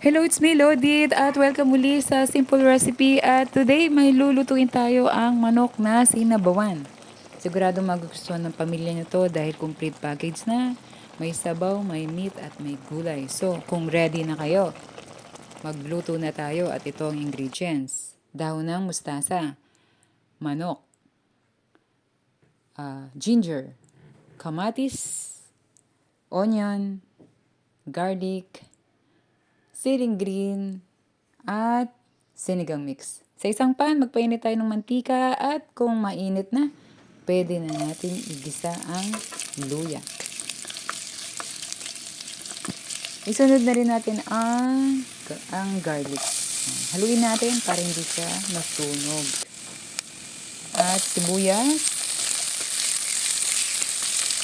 Hello, it's me, Lodit, at welcome muli sa Simple Recipe. At today, may lulutuin tayo ang manok na sinabawan. Sigurado magugustuhan ng pamilya nyo to dahil complete package na. May sabaw, may meat, at may gulay. So, kung ready na kayo, magluto na tayo at ito ang ingredients. Dahon ng mustasa, manok, ah, ginger, kamatis, onion, garlic, siling green, at sinigang mix. Sa isang pan, magpainit tayo ng mantika at kung mainit na, pwede na natin igisa ang luya. Isunod na rin natin ang, ang garlic. Haluin natin para hindi siya masunog. At sibuyas.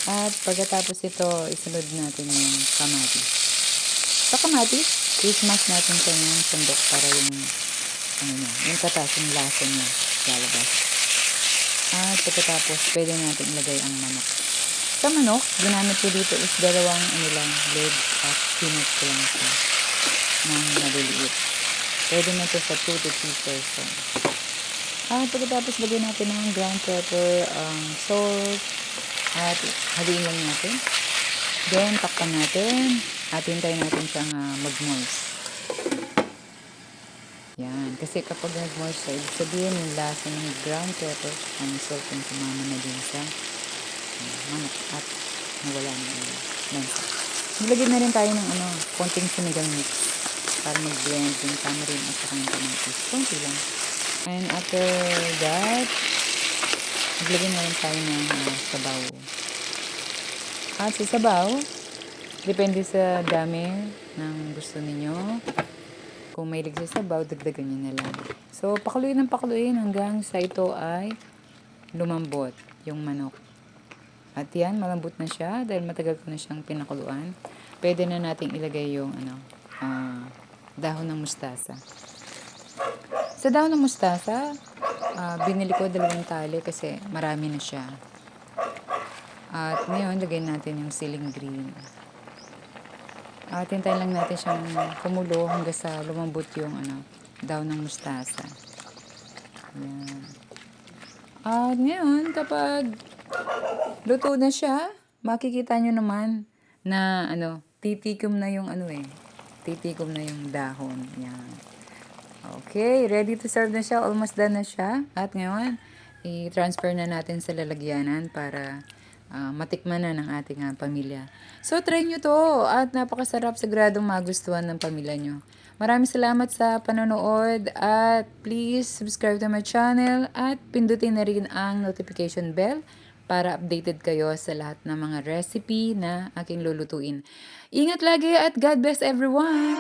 At pagkatapos ito, isunod natin yung kamatis. Sa kamatis, i-smash natin ito ng sandok para yung, ano na, yung katas, yung lasa niya lalabas. At pagkatapos, pwede natin ilagay ang manok. Sa manok, ginamit ko dito is dalawang ano lang, legs at pinot ko lang siya ng maliliit. Pwede na ito sa 2 to 3 person. At pagkatapos, lagyan natin ng ground pepper, um, salt, at haluin lang natin. Then, takpan natin. At hintayin natin siyang uh, mag-moist. Yan. Kasi kapag nag-moist siya, ibig sabihin yung lasa ng ground pepper ang salt yung sumama na din sa uh, manok at nawala na yung lansa. Nilagyan na rin tayo ng ano, konting sinigang mix para mag-blend yung tamarind at saka yung kamatis. Konti lang. And after that, naglagyan na rin tayo ng uh, sabaw. At sa sabaw, depende sa dami ng gusto ninyo. Kung may sa sabaw, dagdagan nyo na lang. So, pakuluin ng pakuluin hanggang sa ito ay lumambot yung manok. At yan, malambot na siya dahil matagal ko na siyang pinakuluan. Pwede na nating ilagay yung ano, ah, dahon ng mustasa. Sa dahon ng mustasa, ah, binili ko dalawang tali kasi marami na siya. At ngayon, lagay natin yung siling green. At hintayin lang natin siyang kumulo hanggang sa lumambot yung ano, dahon ng mustasa. Yan. At ngayon, kapag luto na siya, makikita nyo naman na ano, titikom na yung ano eh. Titikom na yung dahon. Yan. Okay, ready to serve na siya. Almost done na siya. At ngayon, i-transfer na natin sa lalagyanan para ah, matikman na ng ating ah, pamilya. So, try nyo to at napakasarap sagradong magustuhan ng pamilya nyo. Maraming salamat sa panonood at please subscribe to my channel at pindutin na rin ang notification bell para updated kayo sa lahat ng mga recipe na aking lulutuin. Ingat lagi at God bless everyone!